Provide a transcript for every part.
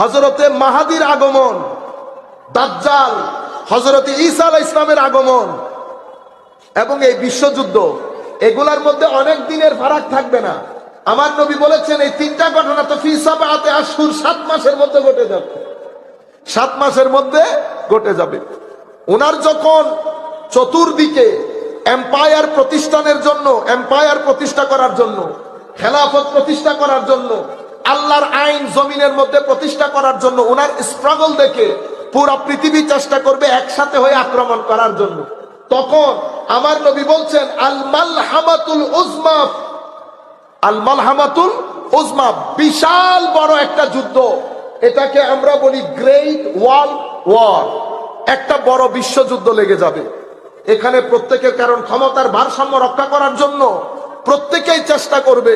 হজরতে মাহাদির আগমন, দাজ্জাল হজরতে ঈসা আলাহ ইসলামের আগমন এবং এই বিশ্বযুদ্ধ, এগুলার মধ্যে অনেক দিনের ফারাক থাকবে না। আমার নবী বলেছেন, এই তিনটা ঘটনা তো ফিসাবাতে আশুর সাত মাসের মধ্যে ঘটে যাবে। সাত মাসের মধ্যে ঘটে যাবে। ওনার যখন চতুর্দিকে এম্পায়ার প্রতিষ্ঠানের জন্য, এম্পায়ার প্রতিষ্ঠা করার জন্য, খেলাফত প্রতিষ্ঠা করার জন্য আল্লাহর আইন জমিনের মধ্যে প্রতিষ্ঠা করার জন্য ওনার স্ট্রাগল দেখে পুরো পৃথিবী চেষ্টা করবে একসাথে হয়ে আক্রমণ করার জন্য। তখন আমার নবী বলছেন আল মালহামাতুল উজমাফ আল মালহামাতুল উজমা, বিশাল বড় একটা যুদ্ধ। এটাকে আমরা বলি গ্রেট ওয়াল ওয়ার একটা বড় বিশ্বযুদ্ধ লেগে যাবে। এখানে প্রত্যেকের কারণ ক্ষমতার ভারসাম্য রক্ষা করার জন্য প্রত্যেকেই চেষ্টা করবে।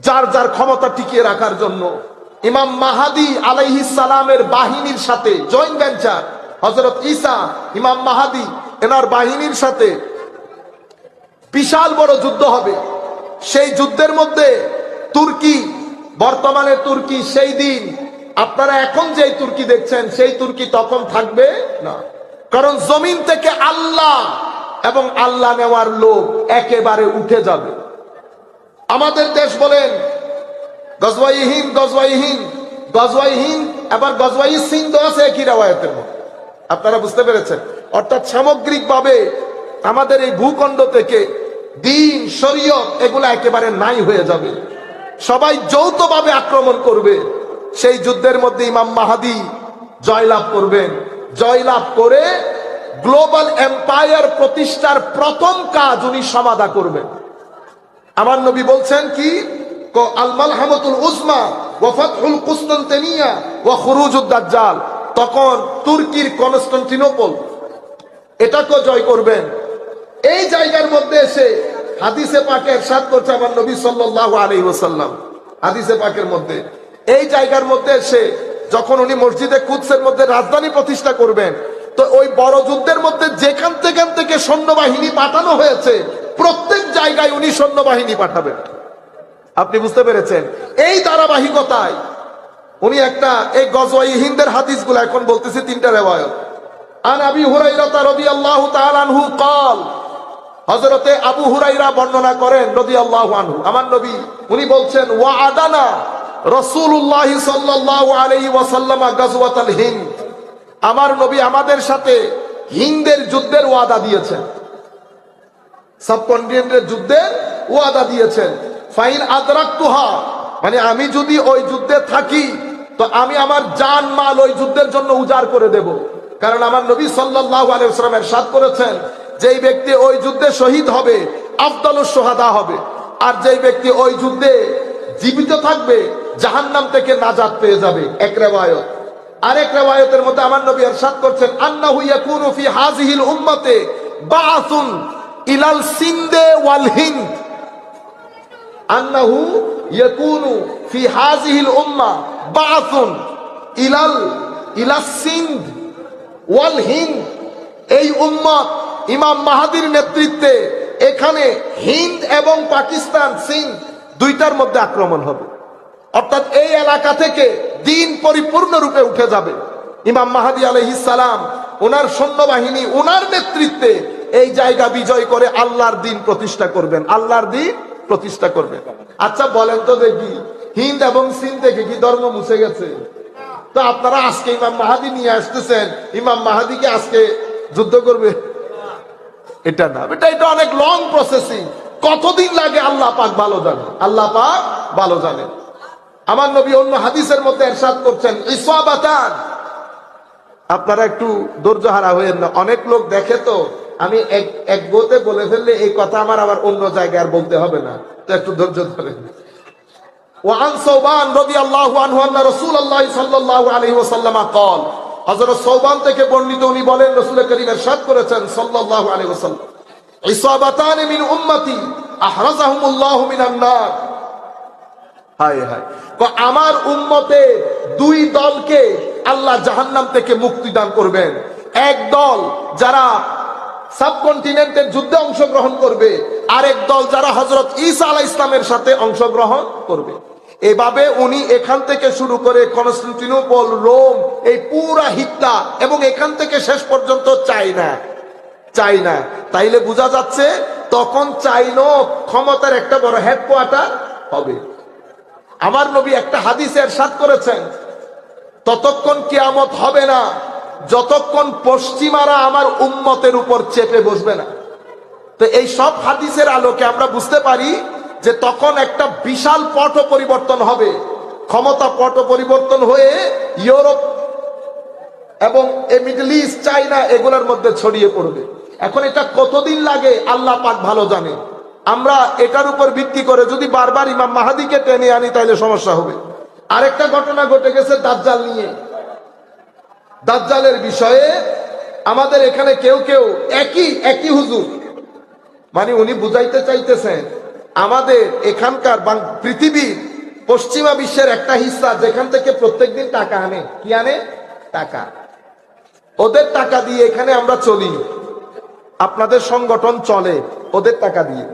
যার যার ক্ষমতা টিকিয়ে রাখার জন্য। ইমাম মাহাদি আলাইহি সালামের বাহিনীর সাথে জয়েন্ট ভেঞ্চার হজরত ঈসা, ইমাম মাহাদি, এনার বাহিনীর সাথে বিশাল বড় যুদ্ধ হবে। সেই যুদ্ধের মধ্যে তুর্কি, বর্তমানে তুর্কি, সেই দিন, আপনারা এখন যেই তুর্কি দেখছেন, সেই তুর্কি তখন থাকবে? না। কারণ জমিন থেকে আল্লাহ এবং আল্লাহ নেওয়ার লোক একেবারে উঠে যাবে। আমাদের দেশ বলেন গজওয়াইহীন গজওয়াইহীন গজওয়াইহীন এবার গজওয়াই সিন্ধ আছে একই রেওয়ায়তের মধ্যে। আপনারা বুঝতে পেরেছেন? অর্থাৎ সামগ্রিকভাবে আমাদের এই ভূখণ্ড থেকে দিন, শরীয়ত এগুলো একেবারে নাই হয়ে যাবে। সবাই যৌথভাবে আক্রমণ করবে। সেই যুদ্ধের মধ্যে ইমাম মাহাদি জয়লাভ করবেন। জয়লাভ করে গ্লোবাল এম্পায়ার প্রতিষ্ঠার প্রথম কাজ উনি সমাধা করবেন। আমার নবী বলছেন কি? ক- আল মালহামাতুল উজমা ওয়া ফাতহুল কুসতানতানিয়া ওয়া খুরুজুদ দাজ্জাল। তখন তুর্কির কনস্টান্টিনোপল। এটাকে জয় করবেন। এই জায়গার মধ্যে এসে হাদিসে পাকে এরশাদ করছে আমার নবী সাল্লাল্লাহু আলাইহি ওয়াসাল্লাম। হাদিসে পাকের মধ্যে। এই জায়গার মধ্যে এসে যখন উনি মসজিদে কুদসের মধ্যে রাজধানী প্রতিষ্ঠা করবেন, তো ওই বড় যুদ্ধের মধ্যে যেখান থেকে সৈন্যবাহিনী পাঠানো হয়েছে প্রত্যেক জায়গায় উনি সৈন্যবাহিনী পাঠাবেন আপনি বুঝতে পেরেছেন এই ধারাবাহিকতায় উনি একটা এই গজওয়াই হিন্দের হাদিসগুলো এখন বলতেছি তিনটা রেওয়ায়ত আন আবি হুরাইরা রাদিয়াল্লাহু তাআলা আনহু قال হযরতে আবু হুরাইরা বর্ণনা করেন রাদিয়াল্লাহু আনহু আমার নবী উনি বলছেন ওয়া আদানা রাসূলুল্লাহ সাল্লাল্লাহু আলাইহি ওয়াসাল্লাম গাজওয়াতাল হিন্দ আমার নবী আমাদের সাথে হিন্দের যুদ্ধের ওয়াদা দিয়েছেন সাবকন্টিনেন্টের যুদ্ধের ওয়াদা দিয়েছেন। ফাইন আদরাক তুহা মানে আমি যদি ওই যুদ্ধে থাকি, তো আমি আমার জান মাল ওই যুদ্ধের জন্য উজাড় করে দেব। কারণ আমার নবী সাল্লাল্লাহু আলাইহি ওয়াসাল্লাম সাত করেছেন, যেই ব্যক্তি ওই যুদ্ধে শহীদ হবে, আফদালুস সোহাদা হবে। আর যেই ব্যক্তি ওই যুদ্ধে জীবিত থাকবে, জাহান্নাম থেকে নাজাদ পেয়ে যাবে। এক রেওয়ায়ত। আরেক রেওয়ায়তের মধ্যে আমার নবী ইরশাদ করছেন, আন্নাহু ইয়াকুনু ফি হাযিহিল উম্মতে বাআসুন ইলাল সিন্দে ওয়াল হিন্দ। আন্নাহু ইয়াকুনু ফি হাযিহিল উম্মা বাআসুন ইলাল, ইলাস সিন্ধ ওয়াল হিন্দ। এই উম্মত ইমাম মাহাদির নেতৃত্বে এখানে হিন্দ এবং পাকিস্তান সিন্ধ দুইটার মধ্যে আক্রমণ হবে। অর্থাৎ এই এলাকা থেকে দিন পরিপূর্ণরূপে উঠে যাবে। ইমাম মাহাদি সালাম, ওনার সৈন্যবাহিনী, ওনার নেতৃত্বে এই জায়গা বিজয় করে আল্লাহর দিন প্রতিষ্ঠা করবেন। আল্লাহর দিন প্রতিষ্ঠা করবেন। আচ্ছা বলেন তো দেখি, হিন্দ এবং সিন থেকে কি ধর্ম মুছে গেছে? তো আপনারা আজকে ইমাম মাহাদি নিয়ে আসতেছেন। ইমাম মাহাদিকে আজকে যুদ্ধ করবে? এটা না, এটা এটা অনেক লং প্রসেসিং কতদিন লাগে আল্লাহ পাক ভালো জানে? আল্লাহ পাক ভালো জানে। আমার নবী অন্য হাদিসের মধ্যে এরশাদ করছেন ইসওয়াবাতান আপনারা একটু ধৈর্য হারা হয়েন না, অনেক লোক দেখে তো। আমি এক এক গোতে বলে ফেললে এই কথা আমার আবার অন্য জায়গায় আর বলতে হবে না তো একটু ধৈর্য ধরেন وعن ثوبان رضي الله عنه أن رسول الله صلى الله عليه وسلم قال হযরত সৌবান থেকে বর্ণিত উনি বলেন রাসূল করিম ارشاد করেছেন সাল্লাল্লাহু আলাইহি ওয়াসাল্লাম ইসাবাতান মিন উম্মতি আহরাজাহুমুল্লাহু মিনান নার হায় হায় তো আমার উম্মতে দুই দলকে আল্লাহ জাহান্নাম থেকে মুক্তি দান করবেন এক দল যারা সাবকন্টিনেন্টের যুদ্ধে অংশগ্রহণ করবে। আরেক দল যারা হজরত ঈসা আলাহ ইসলামের সাথে অংশগ্রহণ করবে। এভাবে উনি এখান থেকে শুরু করে কনস্টান্টিনোপল, রোম, এই পুরা হিত্তা এবং এখান থেকে শেষ পর্যন্ত চাইনা চাইনা তাইলে বোঝা যাচ্ছে তখন চাইনো ক্ষমতার একটা বড় হেডকোয়ার্টার হবে। আমার নবী একটা হাদিসে এরশাদ করেছেন, ততক্ষণ কিয়ামত হবে না যতক্ষণ পশ্চিমারা আমার উম্মতের উপর চেপে বসবে না। তো এই সব হাদিসের আলোকে আমরা বুঝতে পারি যে তখন একটা বিশাল পট পরিবর্তন হবে। ক্ষমতা পট পরিবর্তন হয়ে ইউরোপ এবং এই মিডল ইস্ট চাইনা এগুলোর মধ্যে ছড়িয়ে পড়বে। এখন এটা কতদিন লাগে আল্লাহ পাক ভালো জানে। আমরা এটার উপর ভিত্তি করে যদি বারবার ইমাম মাহাদিকে টেনে আনি তাহলে সমস্যা হবে। আরেকটা ঘটনা ঘটে গেছে দাজ্জাল নিয়ে। দাজ্জালের বিষয়ে আমাদের এখানে কেউ কেউ একই একই হুজুর। মানে উনি বুঝাইতে চাইতেছেন, আমাদের এখানকার পৃথিবীর পশ্চিমা বিশ্বের একটা হিস্সা যেখান থেকে প্রত্যেকদিন টাকা আনে। কি আনে? টাকা। ওদের টাকা দিয়ে এখানে আমরা চলি। আপনাদের সংগঠন চলে ওদের টাকা দিয়ে।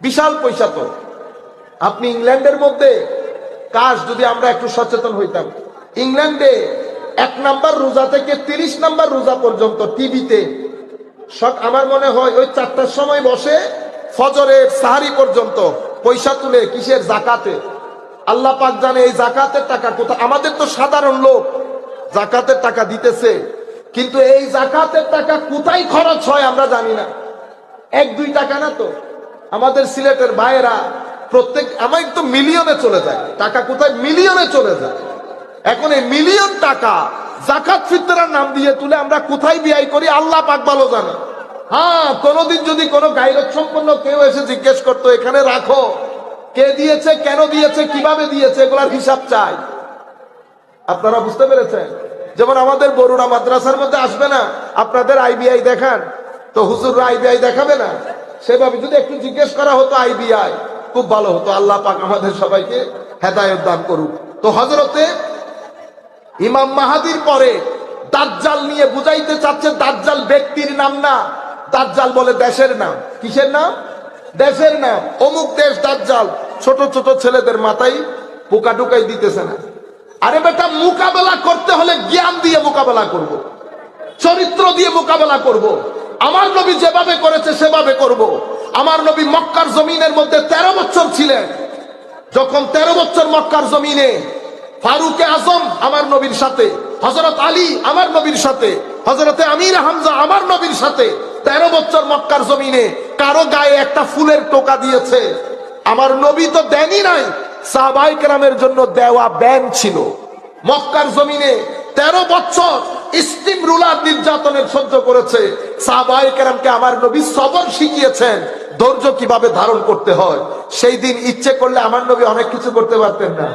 বিশাল পয়সা তো। আপনি ইংল্যান্ডের মধ্যে কাজ যদি আমরা একটু সচেতন হইতাম। ইংল্যান্ডে এক নাম্বার রোজা থেকে তিরিশ নাম্বার রোজা পর্যন্ত টিভিতে। সব আমার মনে হয় ওই চারটার সময় বসে ফজরের সাহারি পর্যন্ত পয়সা তুলে কিসের জাকাতে? আল্লাহ পাক জানে এই জাকাতের টাকা কোথায়। আমাদের তো সাধারণ লোক জাকাতের টাকা দিতেছে, কিন্তু এই জাকাতের টাকা কোথায় খরচ হয় আমরা জানি না। এক, দুই টাকা না তো? আমাদের সিলেটের ভাইয়েরা প্রত্যেক আমার তো মিলিয়নে চলে যায়। টাকা কোথায়? মিলিয়নে চলে যায়। এখন এই মিলিয়ন টাকা জাকাত ফিতরার নাম দিয়ে তুলে আমরা কোথায় বিয়াই করি, আল্লাহ পাক ভালো জানে। হ্যাঁ কোনোদিন যদি কোনো গাইরত সম্পন্ন কেউ এসে জিজ্ঞেস করতো, এখানে রাখো, কে দিয়েছে, কেন দিয়েছে, কীভাবে দিয়েছে, এগুলার হিসাব চাই। আপনারা বুঝতে পেরেছেন? যেমন আমাদের বরুড়া মাদ্রাসার মধ্যে আসবে না, আপনাদের আইবিআই দেখান। তো হুজুররা আইবিআই দেখাবে না? সেভাবে যদি একটু জিজ্ঞেস করা হতো আইবিআই খুব ভালো হতো। আল্লাহ পাক আমাদের সবাইকে হেদায়ত দান করুক। তো হজরতে ইমাম মাহাদির পরে দাজ্জাল নিয়ে বুঝাইতে চাচ্ছে দাজ্জাল ব্যক্তির নাম না দাজ্জাল বলে দেশের নাম কিসের নাম দেশের নাম অমুক দেশ দাজ্জাল, ছোট ছোট ছেলেদের মাথায় পোকা টুকাই দিতেছে না আরে বেটা, মোকাবেলা করতে হলে জ্ঞান দিয়ে মোকাবেলা করব। চরিত্র দিয়ে মোকাবেলা করব। আমার নবী যেভাবে করেছে, সেভাবে করব। আমার নবী মক্কার জমিনের মধ্যে ১৩ বছর ছিলেন যখন ১৩ বছর মক্কার জমিনে ফারুকে আজম আমার নবীর সাথে হজরত আলী আমার নবীর সাথে হজরতে আমির হামজা আমার নবীর সাথে। তেরো বছর মক্কার জমিনে কারও গায়ে একটা ফুলের টোকা দিয়েছে। আমার নবী তো দেনই নাই। জন্য দেওয়া ব্যান ছিল। মক্কার জমিনে তেরো বছর রুলার নির্যাতনের সহ্য করেছে। আমার নবী সবর শিখিয়েছেন। ধৈর্য কীভাবে ধারণ করতে হয়? সেই দিন ইচ্ছে করলে আমার নবী অনেক কিছু করতে পারতেন না।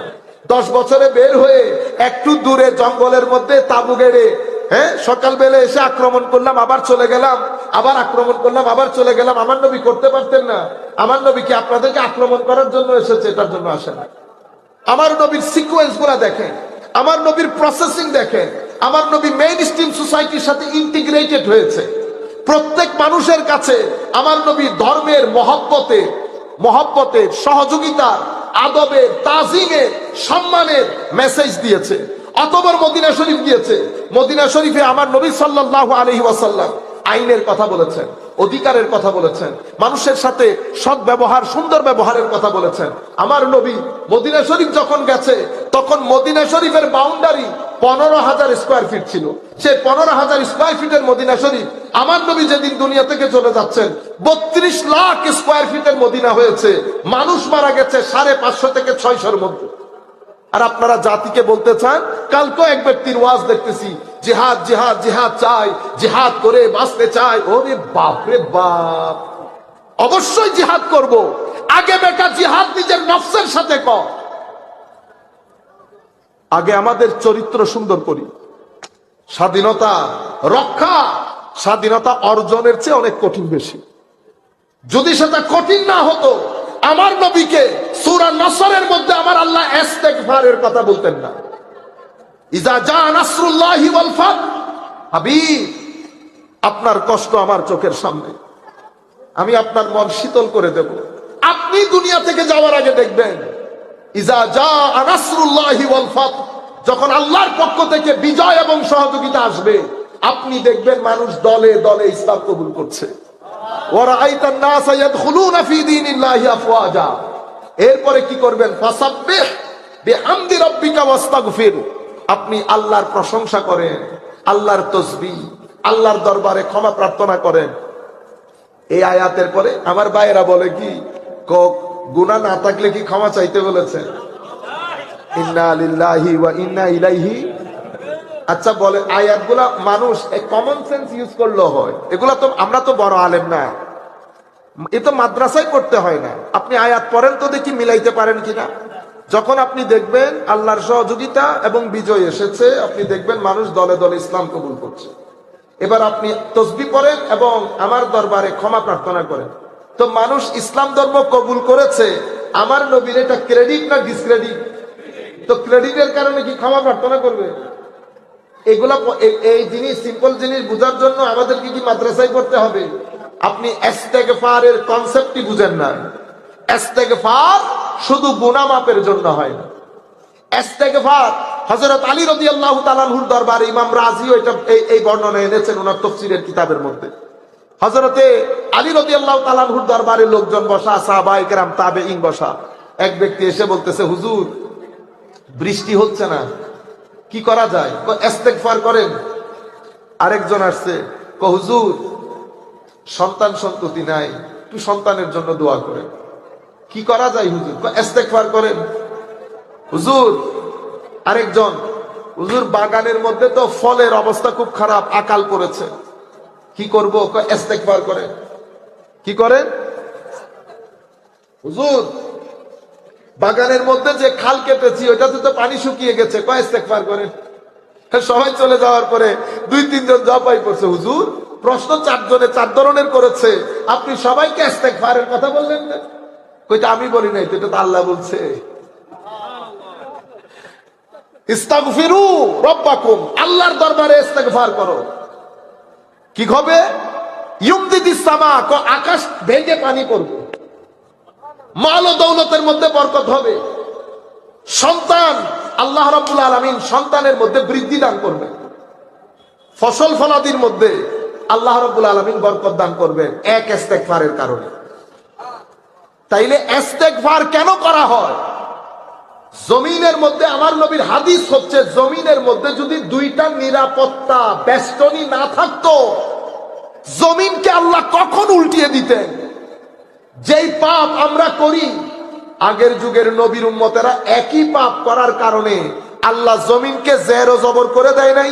দশ বছরে বের হয়ে একটু দূরে জঙ্গলের মধ্যে তাবু গেড়ে হ্যাঁ সকালবেলা এসে আক্রমণ করলাম, আবার চলে গেলাম, আবার আক্রমণ করলাম, আবার চলে গেলাম। আমার নবী করতে পারতেন না। আমার নবী কি আপনাদেরকে আক্রমণ করার জন্য এসেছে? এটার জন্য আসে না। আমার নবীর সিকুয়েন্সগুলা দেখেন। আমার নবীর প্রসেসিং দেখেন। আমার নবী মেইন স্ট্রিম সোসাইটির সাথে ইন্টিগ্রেটেড হয়েছে। প্রত্যেক মানুষের কাছে আমার নবী ধর্মের মহব্বতে মহব্বতের, সহযোগিতার আদবের তাজিমের সম্মানের মেসেজ দিয়েছে। অতবার মদিনা শরীফ গিয়েছে। মদিনা শরীফে আমার নবী সাল্লাহ আলহি ওয়াসাল্লাম আইনের কথা বলেছেন। অধিকারের কথা বলেছেন। মানুষের সাথে সৎ ব্যবহার, সুন্দর ব্যবহারের কথা বলেছেন। আমার নবী মদিনা শরীফ যখন গেছে, তখন মদিনা শরীফের বাউন্ডারি পনেরো হাজার স্কোয়ার ফিট ছিল। সে পনেরো হাজার স্কোয়ার ফিটের মদিনা শরীফ, আমার নবী যেদিন দুনিয়া থেকে চলে যাচ্ছেন, বত্রিশ লাখ স্কোয়ার ফিটের মদিনা হয়েছে। মানুষ মারা গেছে সাড়ে পাঁচশো থেকে ছয়শোর মধ্যে। আর আপনারা জাতিকে বলতে চান কালকে এক ব্যক্তির ওয়াজ দেখতেছি জিহাদ জিহাদ জিহাদ চাই, জিহাদ করে বাঁচতে চাই। ওরে বাপরে বাপ। অবশ্যই জিহাদ করব। আগে বেটা জিহাদ নিজের নফসের সাথে কর। আগে আমাদের চরিত্র সুন্দর করি। স্বাধীনতা রক্ষা স্বাধীনতা অর্জনের চেয়ে অনেক কঠিন বেশি। যদি সেটা কঠিন না হতো, আমার নবীকে সুরা নসরের মধ্যে আমার আল্লাহ এস্তেগফারের কথা বলতেন না। ইজা যা আপনার কষ্ট আমার চোখের সামনে। আমি আপনার মন শীতল করে দেব। আপনি দুনিয়া থেকে যাওয়ার আগে দেখবেন, ইজা যা আনাসরুল্লাহি ওয়ালফাত যখন আল্লাহর পক্ষ থেকে বিজয় এবং সহযোগিতা আসবে, আপনি দেখবেন মানুষ দলে দলে ইসলাম কবুল করছে। আইতান এরপরে কি করবেন? আপনি আল্লাহর প্রশংসা করেন, আল্লাহর তসবি, আল্লাহর দরবারে ক্ষমা প্রার্থনা করেন। এই আয়াতের পরে আমার ভাইয়েরা বলে কি ক- গুনাহ না থাকলে কি ক্ষমা চাইতে বলেছে? আচ্ছা বলে, আয়াতগুলা মানুষ কমন সেন্স ইউজ করলেও হয়। এগুলা তো, আমরা তো বড় আলেম না। এ তো মাদ্রাসায় পড়তে হয় না। আপনি আয়াত পড়েন তো দেখি মিলাইতে পারেন কিনা? যখন আপনি দেখবেন আল্লাহর সহযোগিতা এবং বিজয় এসেছে, আপনি দেখবেন মানুষ দলে দলে ইসলাম কবুল করছে। এবার আপনি তসবি পড়েন এবং আমার দরবারে ক্ষমা প্রার্থনা করেন। তো মানুষ ইসলাম ধর্ম কবুল করেছে, আমার নবীর এটা ক্রেডিট না ডিসক্রেডিট তো ক্রেডিটের কারণে কি ক্ষমা প্রার্থনা করবে? এগুলা এই জিনিস সিম্পল জিনিস বোঝার জন্য আমাদেরকে কি মাদ্রাসায় করতে হবে? আপনি এস্তেগফারের কনসেপ্টই বুঝেন না। এস্তেগফার শুধু গুনাহ মাপের জন্য হয় না। ইমাম এটা এই বর্ণনা এনেছেন কিতাবের মধ্যে। হযরতে আলী রাদিয়াল্লাহু তাআলার দরবারে লোকজন বসা বসা। এক ব্যক্তি এসে বলতেছে, হুজুর, বৃষ্টি হচ্ছে না। কি করা যায়? এস্তেগফার করেন। আরেকজন আসছে হুজুর, সন্তান সন্ততি নাই। একটু সন্তানের জন্য দোয়া করেন। কি করা যায় হুজুর? এস্তেগফার করেন। হুজুর, আরেকজন, হুজুর, বাগানের মধ্যে তো ফলের অবস্থা খুব খারাপ, আকাল পড়েছে কি করব? এস্তেকবার করে কি করেন? হুজুর, বাগানের মধ্যে যে খাল কেটেছি, ওইটাতে তো পানি শুকিয়ে গেছে। কয় ইস্তেকবার করেন। সবাই চলে যাওয়ার পরে দুই, তিনজন জবাই করছে। হুজুর, প্রশ্ন চারজনে চার ধরনের করেছে। আপনি সবাইকে ইস্তেকবারের কথা বললেন না কইটা আমি বলি নাই এটা তো আল্লাহ বলছে। আল্লাহর দরবারে করো। কি হবে? আকাশ ভেঙে পানি পড়বে। মাল ও দৌলতের মধ্যে বরকত হবে। সন্তান, আল্লাহ সন্তানের মধ্যে বৃদ্ধি দান করবে। ফসল ফলাদির মধ্যে আল্লাহ রাব্বুল আলামিন বরকত দান করবেন, এক ইস্তেগফারের কারণে। তাইলে ইস্তেগফার কেন করা হয়? জমিনের মধ্যে আমার নবীর হাদিস হচ্ছে, জমিনের মধ্যে যদি দুইটা নিরাপত্তা বেষ্টনী না থাকতো, জমিনকে আল্লাহ কখন উল্টিয়ে দিতেন? যেই পাপ আমরা করি, আগের যুগের নবীর উম্মতেরা একই পাপ করার কারণে আল্লাহ জমিনকে জেরো জবর করে দেয় নাই।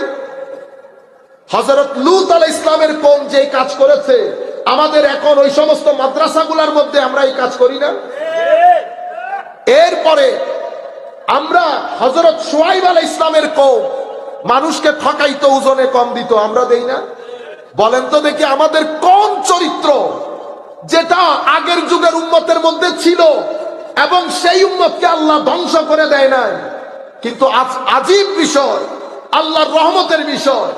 হজরত লুত আল ইসলামের কোন যে কাজ করেছে আমাদের এখন ওই সমস্ত মাদ্রাসাগুলোর মধ্যে আমরা এই কাজ করি না। এরপরে আমরা হজরত সোয়াইব আল ইসলামের কৌম মানুষকে ঠকাইতো, ওজনে কম দিত, আমরা দেই না। বলেন তো দেখি আমাদের কোন চরিত্র যেটা আগের যুগের উন্মতের মধ্যে ছিল এবং সেই উন্মতকে আল্লাহ ধ্বংস করে দেয় নাই। কিন্তু আজ আজীব বিষয়, আল্লাহর রহমতের বিষয়,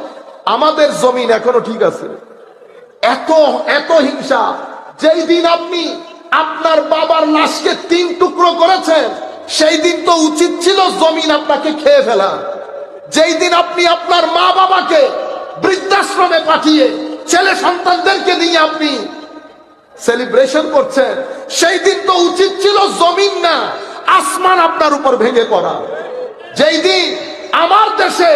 আমাদের জমিন এখনও ঠিক আছে। এত এত হিংসা। যেই দিন আপনি আপনার বাবার লাশকে তিন টুকরো করেছেন, সেই দিন তো উচিত ছিল জমিন আপনাকে খেয়ে ফেলা। যেই দিন আপনি আপনার মা বাবাকে বৃদ্ধাশ্রমে পাঠিয়ে ছেলে সন্তানদেরকে নিয়ে আপনি সেলিব্রেশন করছেন, সেই দিন তো উচিত ছিল জমিন না, আসমান আপনার উপর ভেঙে পড়া। যেই দিন আমার দেশে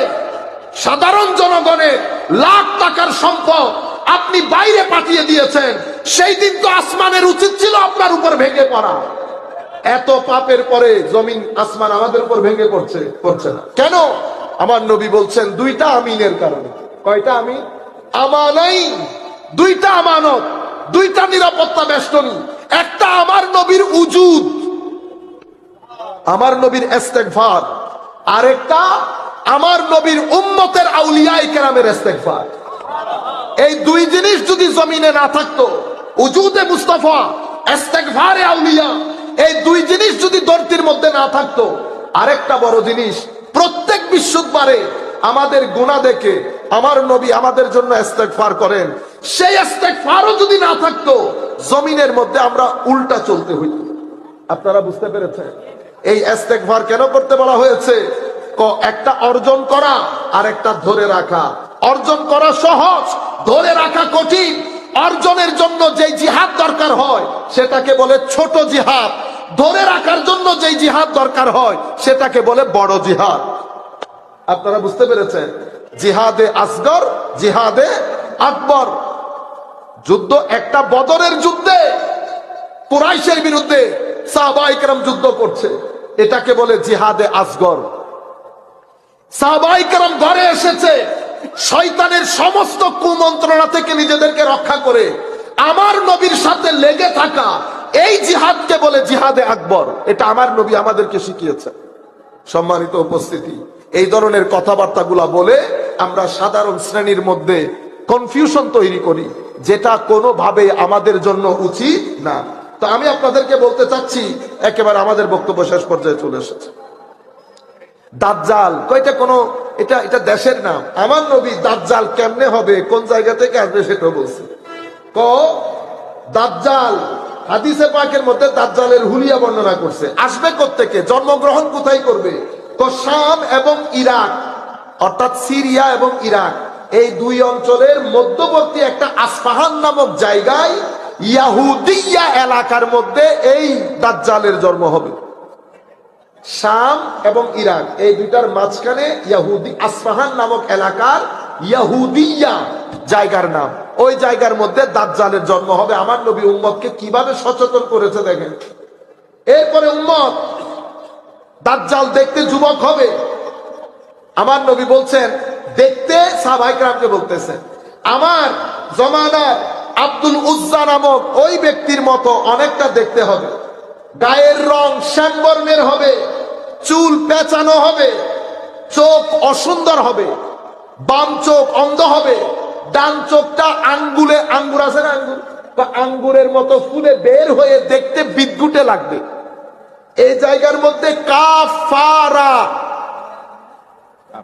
সাধারণ জনগণের লাখ টাকার সম্পদ আপনি বাইরে পাঠিয়ে দিয়েছেন। সেই দিন তো আসমানের উচিত ছিল আপনার উপর ভেঙে পড়া। এত পাপের পরে জমিন আসমান আমাদের উপর ভেঙে পড়ছে পড়ছে না। কেন? আমার নবী বলছেন, দুইটা আমিনের কারণে। কয়টা আমি আমানাই। দুইটা আমানত, দুইটা নিরাপত্তা বেষ্টনী। একটা আমার নবীর উজুদ, আমার নবীর ইস্তেগফার। আরেকটা আমার নবীর উম্মতের আউলিয়ায়ে কেরামের ইস্তেগফার। এই দুই জিনিস যদি জমিনে না থাকতো, উজুদে মুস্তাফা, ইস্তেগফারে আউলিয়া, এই দুই জিনিস যদি ধরতির মধ্যে না থাকতো, আরেকটা বড় জিনিস, প্রত্যেক বিশুদ্ধবারে আমাদের গুণা দেখে আমার নবী আমাদের জন্য ইস্তেগফার করেন। সেই ইস্তেগফারও যদি না থাকতো, জমিনের মধ্যে আমরা উল্টা চলতে হইতো। আপনারা বুঝতে পেরেছেন? এই ইস্তেগফার কেন করতে বলা হয়েছে? একটা অর্জন করা আর একটা ধরে রাখা। অর্জন করা সহজ ধরে রাখা কঠিন। অর্জনের জন্য যে জিহাদ দরকার হয়, সেটাকে বলে ছোট জিহাদ। ধরে রাখার জন্য যে জিহাদ দরকার হয়, সেটাকে বলে বড় জিহাদ। আপনারা বুঝতে পেরেছেন? জিহাদে আসগর, জিহাদে আকবর। যুদ্ধ একটা বদরের যুদ্ধে, কুরাইশের বিরুদ্ধে সাহবাইকরাম যুদ্ধ করছে। এটাকে বলে জিহাদে আসগর। সাহবাইকরাম ঘরে এসেছে। শয়তানের সমস্ত কুমন্ত্রণা থেকে নিজেদেরকে রক্ষা করে আমার নবীর সাথে লেগে থাকা এই জিহাদকে বলে জিহাদে আকবর। এটা আমার নবী আমাদেরকে শিখিয়েছে। সম্মানিত উপস্থিতি, এই ধরনের কথাবার্তাগুলা বলে আমরা সাধারণ শ্রেণির মধ্যে কনফিউশন তৈরি করি, যেটা কোনোভাবে আমাদের জন্য উচিত না। তো আমি আপনাদেরকে বলতে চাচ্ছি, একেবারে আমাদের বক্তব্য শেষ পর্যায়ে চলে এসেছে। দাজ্জাল, কয়টা কোনো এটা এটা দেশের নাম। আমার নবী দাজ্জাল কেমনে হবে, কোন জায়গা থেকে আসবে সেটা বলছে। ক, দাজ্জাল, হাদিসে পাকের মধ্যে দাজ্জালের হুলিয়া বর্ণনা করছে। আসবে থেকে জন্মগ্রহণ কোথায় করবে? তো শাম এবং ইরাক, অর্থাৎ সিরিয়া এবং ইরাক। এই দুই অঞ্চলের মধ্যবর্তী একটা আসফাহান নামক জায়গায় ইয়াহুদিয়া এলাকার মধ্যে এই দাজ্জালের জন্ম হবে। শাম এবং ইরাক। এই দুইটার মাঝখানে ইয়াহুদি আসফাহান নামক এলাকার ইয়াহুদিয়া জায়গার নাম। ওই জায়গার মধ্যে দাজ্জালের জন্ম হবে। আমার নবী উম্মতকে কীভাবে সচেতন করেছে দেখেন। এরপরে উম্মত, দাজ্জাল দেখতে যুবক হবে। আমার নবী বলছেন, দেখতে সাহাবাইকরামকে বলতেছেন। আমার জমানার আব্দুল উজ্জা নামক ওই ব্যক্তির মতো অনেকটা দেখতে হবে। গায়ের রং শ্যামবর্ণের হবে, চুল পেঁচানো হবে, চোখ অসুন্দর হবে, বাম চোখ অন্ধ হবে, ডান চোখটা আঙ্গুলে আঙ্গুর আছে না আঙ্গুর? বা আঙ্গুরের মতো ফুলে বের হয়ে দেখতে বিদ্যুটে লাগবে। এই জায়গার মধ্যে কাফারা।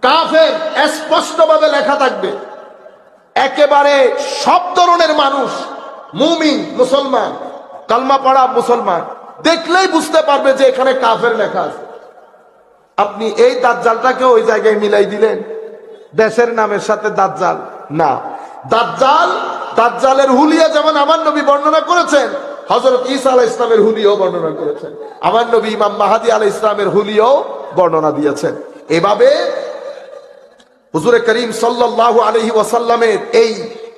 কাফের স্পষ্টভাবে লেখা থাকবে, একেবারে সব ধরনের মানুষ, মুমিন, মুসলমান কালমা পড়া মুসলমান। দেখলেই বুঝতে পারবে যে এখানে কাফের লেখা আছে। আপনি এই দাজ্জালটাকে ওই জায়গায় মিলাই দিলেন। দেশের নামের সাথে দাজ্জাল। না। দাজ্জাল, দাজ্জালের হুলিয়া যেমন আমার নবী বর্ণনা করেছেন হজরত ঈসা আলাহ ইসলামের হুলিও বর্ণনা করেছেন। আমার নবী ইমাম মাহাদি আলাহ ইসলামের হুলিও বর্ণনা দিয়েছেন। এভাবে হুজুরে করিম সাল্লাল্লাহু আলহি ওয়াসাল্লামের এই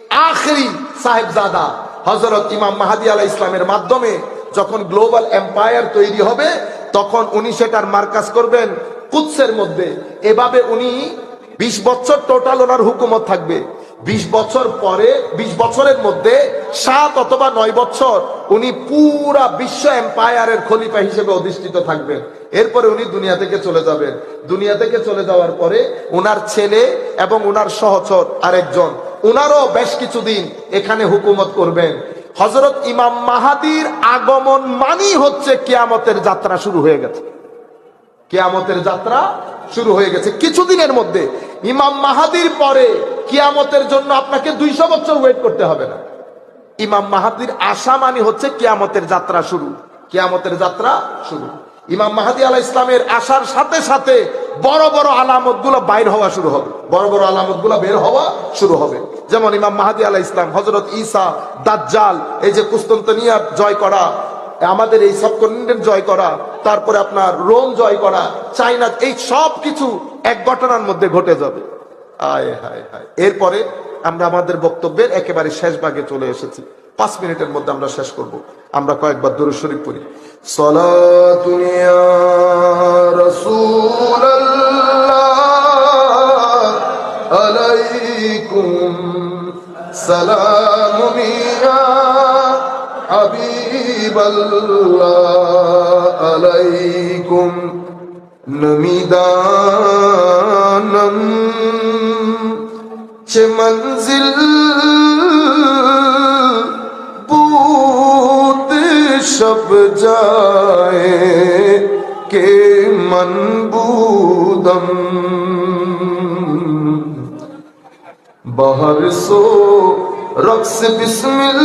আখরি সাহেবজাদা হজরত ইমাম মাহাদি আলাহ ইসলামের মাধ্যমে যখন গ্লোবাল এম্পায়ার তৈরি হবে, তখন উনি সেটার মার্কাজ করবেন কুৎসের মধ্যে। এভাবে উনি বিশ বছর টোটাল ওনার হুকুমত থাকবে। বিশ বছর পরে, বিশ বছরের মধ্যে, সাত অথবা নয় বছর উনি পুরা বিশ্ব এম্পায়ারের খলিফা হিসেবে অধিষ্ঠিত থাকবেন। এরপরে উনি দুনিয়া থেকে চলে যাবেন। দুনিয়া থেকে চলে যাওয়ার পরে ওনার ছেলে এবং ওনার সহচর আরেকজন ওনারও বেশ কিছুদিন এখানে হুকুমত করবেন। হজরত ইমাম মাহাদির আগমন মানি হচ্ছে কেয়ামতের যাত্রা শুরু হয়ে গেছে। কেয়ামতের যাত্রা শুরু হয়ে গেছে। কিছুদিনের মধ্যে ইমাম মাহাদির পরে কিয়ামতের জন্য আপনাকে দুইশো বছর ওয়েট করতে হবে না। ইমাম মাহাদির আশা মানি হচ্ছে কেয়ামতের যাত্রা শুরু। কেয়ামতের যাত্রা শুরু। ইমাম মাহাদি আলাহ ইসলামের আসার সাথে সাথে বড় বড় আলামতগুলো বাইর হওয়া শুরু হবে। বড় বড় আলামতগুলো বের হওয়া শুরু হবে। যেমন ইমাম মাহাদি আলাহ ইসলাম হজরত ঈসা, দাজ্জাল, এই যে কুস্তন্তনিয়া জয় করা, আমাদের এই সাবকন্টিনেন্ট জয় করা, তারপরে আপনার রোম জয় করা চাইনা এই সব কিছু এক ঘটনার মধ্যে ঘটে যাবে। আয় হায় হায়। এরপরে আমরা আমাদের বক্তব্যের একেবারে শেষ ভাগে চলে এসেছি। পাঁচ মিনিটের মধ্যে আমরা শেষ করব। আমরা কয়েকবার দূরে শরীফ পড়ি। সলা দুনিয়া আলাইকুম আলাইকুম নমিদানম চে মঞ্জিল सब जाए के मनबूदम। बाहर सो रक्स बिस्मिल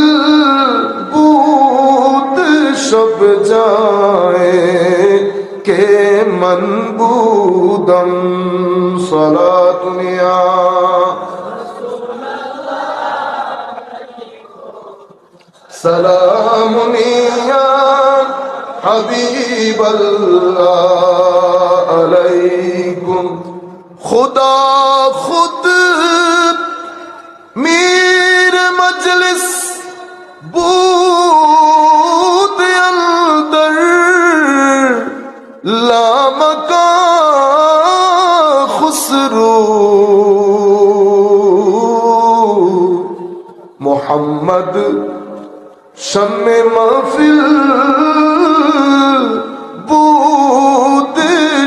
बूत सब जाए के मनबूदम। सला दुनिया। सला كتب الله عليكم. خدا خود میر مجلس بود اندر لامکا خسرو محمد شم محفل.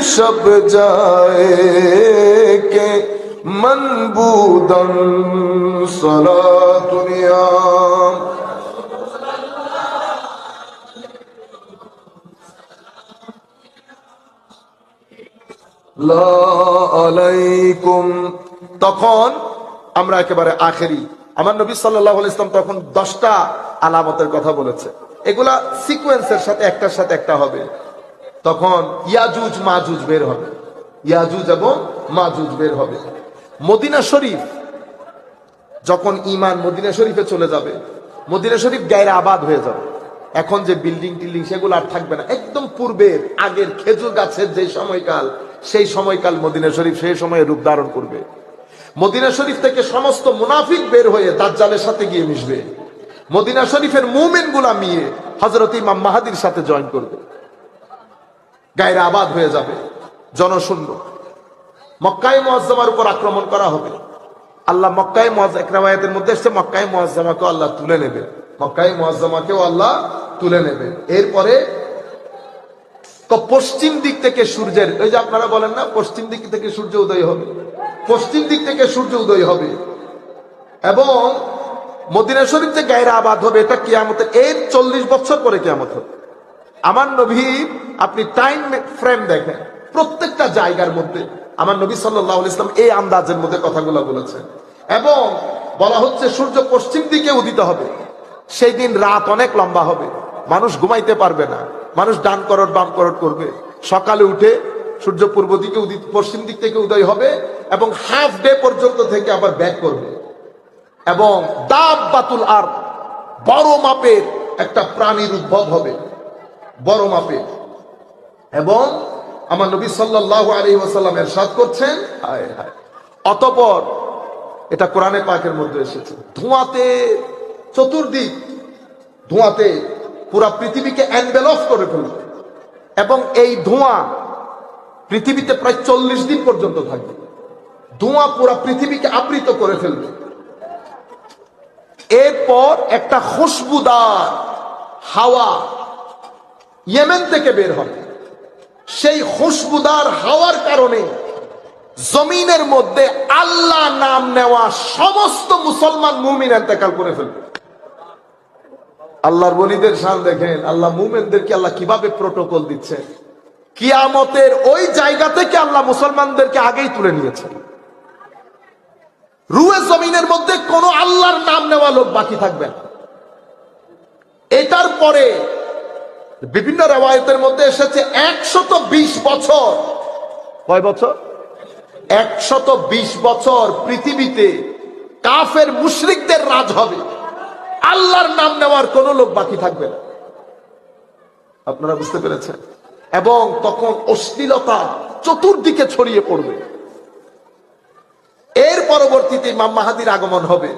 সব যায় کہ منبودن صلاة আলাইকুম। তখন আমরা একেবারে আখেরি। আমার নবী সাল্লাহ ইসলাম তখন দশটা আলামতের কথা বলেছে। এগুলা সিকুয়েন্সের সাথে একটার সাথে একটা হবে। তখন ইয়াজুজ মাজুজ বের হবে। ইয়াজুজ এবং মাজুজ বের হবে। মদিনা শরীফ, যখন ইমান মদিনা শরীফে চলে যাবে, মদিনা শরীফ গায়ের আবাদ হয়ে যাবে। এখন যে বিল্ডিং টিল্ডিং সেগুলো আর থাকবে না। একদম পূর্বের, আগের খেজুর গাছের যে সময়কাল, সেই সময়কাল মদিনা শরীফ সেই সময়ে রূপ ধারণ করবে। মদিনা শরীফ থেকে সমস্ত মুনাফিক বের হয়ে দাজ্জালের সাথে গিয়ে মিশবে। মদিনা শরীফের মুমেনগুলা মিয়ে হজরত ইমাম মাহাদির সাথে জয়েন করবে। গায়ের আবাদ হয়ে যাবে। জনশূন্য। মক্কায় মুআজ্জামার উপর আক্রমণ করা হবে। আল্লাহ মুআজ্জ একরামায়াতের মধ্যে এসছে, মক্কায় মুআজ্জামাকে আল্লাহ তুলে নেবে। মক্কায় মুআজ্জামাকেও আল্লাহ তুলে নেবে। এরপরে পশ্চিম দিক থেকে সূর্যের ওই যে আপনারা বলেন না, পশ্চিম দিক থেকে সূর্য উদয় হবে। পশ্চিম দিক থেকে সূর্য উদয় হবে। এবং মদিনা শরীফ যে গায়ের আবাদ হবে, এটা কিয়ামতের, এর চল্লিশ বছর পরে কিয়ামত হবে। আমার নবী, আপনি টাইম ফ্রেম দেখেন, প্রত্যেকটা জায়গার মধ্যে আমার নবী সাল্লাহ ইসলাম এই আন্দাজের মধ্যে কথাগুলো বলেছেন। এবং বলা হচ্ছে সূর্য পশ্চিম দিকে উদিত হবে, সেই দিন রাত অনেক লম্বা হবে, মানুষ ঘুমাইতে পারবে না, মানুষ ডান করট বাম করট করবে। সকালে উঠে সূর্য পূর্ব দিকে উদিত, পশ্চিম দিক থেকে উদয় হবে এবং হাফ ডে পর্যন্ত থেকে আবার ব্যাক করবে। এবং দাব বাতুল আর বড় মাপের একটা প্রাণীর উদ্ভব হবে। বড় মাপে। এবং আমার নবী সাল্লাহ আলী ওসাল্লাম এরশাদ করছেন। অতপর এটা কোরআনে পাকের মধ্যে এসেছে। ধোঁয়াতে চতুর্দিক ধোঁয়াতে পুরা পৃথিবীকে অ্যানভেলফ করে ফেলবে। এবং এই ধোঁয়া পৃথিবীতে প্রায় চল্লিশ দিন পর্যন্ত থাকবে। ধোঁয়া পুরা পৃথিবীকে আবৃত করে ফেলবে। এরপর একটা খুশবুদার হাওয়া ইয়েমেন থেকে বের হবে। সেই খুশবুদার হাওয়ার কারণে জমিনের মধ্যে আল্লাহ নাম নেওয়া সমস্ত মুসলমান মুমিন এতেকাল করে ফেলবে। আল্লাহর বলিদের শান দেখেন, আল্লাহ মুমেনদেরকে আল্লাহ কীভাবে প্রোটোকল দিচ্ছে? কিয়ামতের ওই জায়গা থেকে আল্লাহ মুসলমানদেরকে আগেই তুলে নিয়েছেন রুয়ে জমিনের মধ্যে কোন আল্লাহর নাম নেওয়া লোক বাকি থাকবে এটার পরে বিভিন্ন রেওয়ায়তের মধ্যে এসেছে একশত বিশ বছর। কয় বছর? একশত বিশ বছর পৃথিবীতে কাফের মুশরিকদের রাজ হবে। আল্লাহর নাম নেওয়ার কোন লোক বাকি থাকবে না। আপনারা বুঝতে পেরেছেন? এবং তখন অশ্লীলতা চতুর্দিকে ছড়িয়ে পড়বে। এর পরবর্তীতে ইমাম মাহাদির আগমন হবে।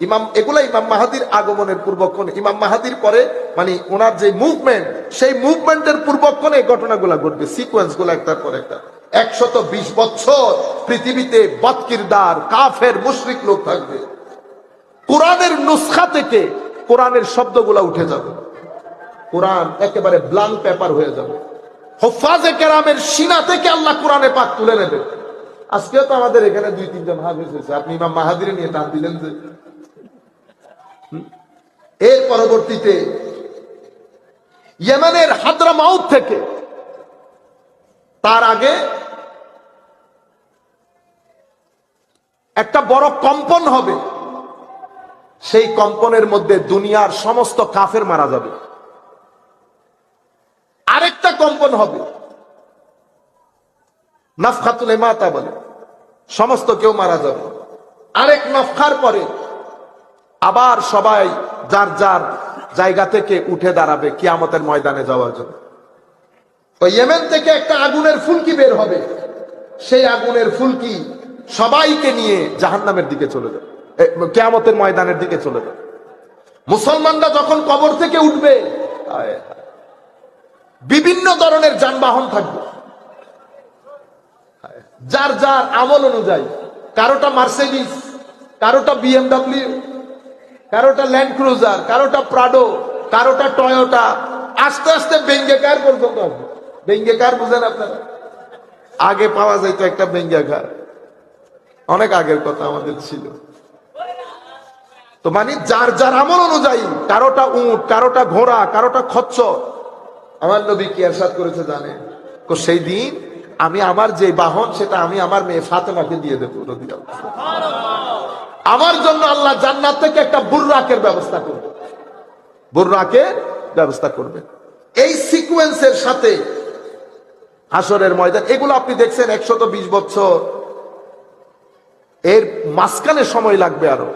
ইমাম এগুলা ইমাম মাহাদির আগমনের পূর্বক্ষণ, ইমাম মাহাদির পরে মানে ওনার যে মুভমেন্ট সেই মুভমেন্টের পূর্বক্ষণে ঘটনাগুলা ঘটবে সিকোয়েন্সগুলো একটার পর একটা। একশত বিশ বছর পৃথিবীতে বৎকিরদার কাফের, মুশরিক লোক থাকবে। কোরআনের নুসখা থেকে কোরআনের শব্দগুলা উঠে যাবে। কোরআন একেবারে ব্লাঙ্ক পেপার হয়ে যাবে। হোফাজে কেরামের সিনা থেকে আল্লাহ কোরআনে পাক তুলে নেবে। আজকেও তো আমাদের এখানে দুই তিনজন হাফিজ হয়েছে। আপনি ইমাম মাহাদিরে নিয়ে টান দিলেন যে? এর পরবর্তীতে ইয়েমেনের হাদরা মাউথ থেকে তার আগে একটা বড় কম্পন হবে। সেই কম্পনের মধ্যে দুনিয়ার সমস্ত কাফের মারা যাবে। আরেকটা কম্পন হবে। নাফখাতুল মাতা বলে, সমস্ত কেউ মারা যাবে। আরেক নফখার পরে আবার সবাই যার যার জায়গা থেকে উঠে দাঁড়াবে কিয়ামতের ময়দানে যাওয়ার জন্য। তো ইয়েমেন থেকে একটা আগুনের ফুলকি বের হবে। সেই আগুনের ফুলকি সবাইকে নিয়ে জাহান্নামের দিকে চলে যাবে। কেয়ামতের ময়দানের দিকে চলে যাবে। মুসলমানরা যখন কবর থেকে উঠবে বিভিন্ন ধরনের যানবাহন থাকবে। যার যার আমল অনুযায়ী, কারোটা মার্সেডিস, কারোটা বিএমডাব্লিউ কারোটা ল্যান্ড ক্রুজার কারোটা প্রাডো কারোটা টয়োটা আস্তে আস্তে বেঙ্গে কার পর্যন্ত আসবে বেঙ্গে কার বুঝেন আপনারা? আগে পাওয়া যাইতো একটা বেঙ্গে কার। অনেক আগের কথা আমাদের ছিল। তো মানে যার যার আমল অনুযায়ী কারোটা উট, কারোটা ঘোড়া, কারোটা খচ্চ। আমার নবী কি এরশাদ করেছে জানে তো সেই দিন আমি আমার যে বাহন, সেটা আমি আমার মেয়ে ফাতেমাকে দিয়ে দেবো রাদিয়াল্লাহু আমার জন্য আল্লাহ জান্নাত থেকে একটা বুর্রাকের ব্যবস্থা করবে। বুর্রাকের ব্যবস্থা করবে। এই সিকুয়েন্সের সাথে হাসরের ময়দান, এগুলো আপনি দেখছেন একশত বিশ বছর। এর মাঝখানে সময় লাগবে আরও।